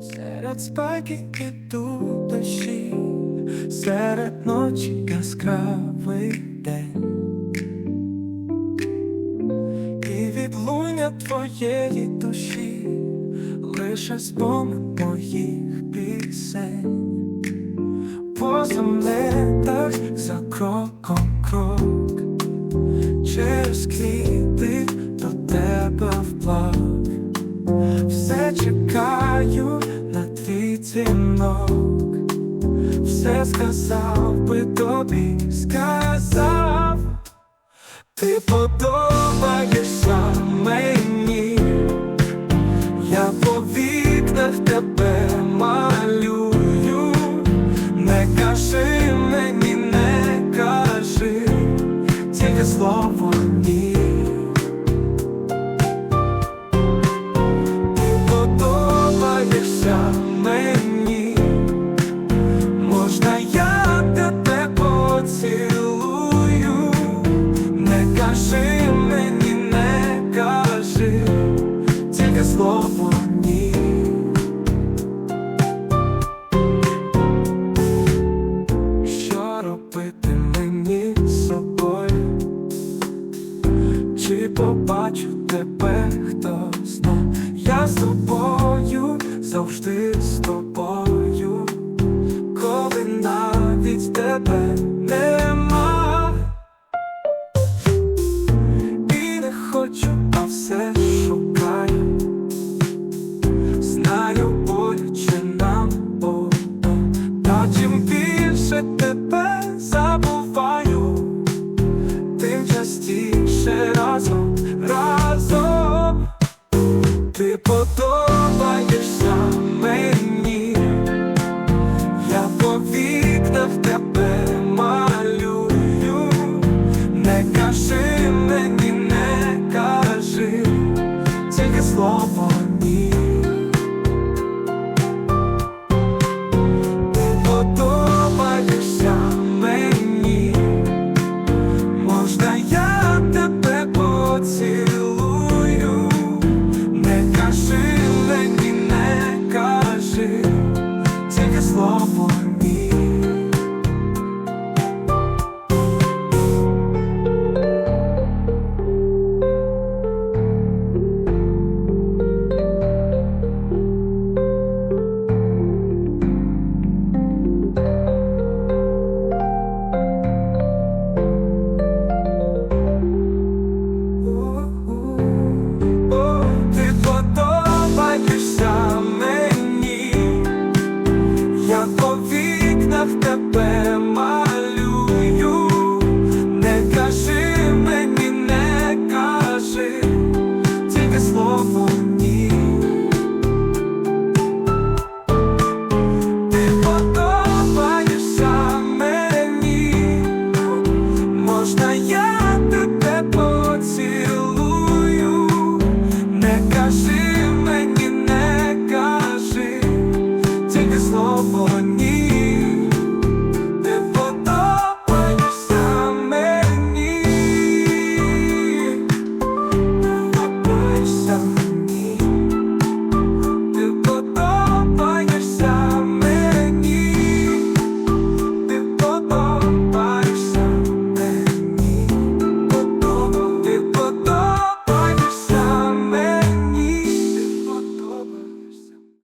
Серед спеки іду дощі, серед ночі яскравий день. І відлуння твоєї душі, лише спомин моїх пісень. По заметах за кроком крок, через квіти до тебе вплав. Все твій дзвінок, все сказав би тобі, сказав, ти подобаєшся мені, я по вікнах тебе малюю, не кажи мені, не кажи, тільки слово ні. Побачу тебе хтось знов? Я з тобою, завжди з тобою, коли навіть тебе нема. І не хочу, а все шукаю. Знаю, Можна я.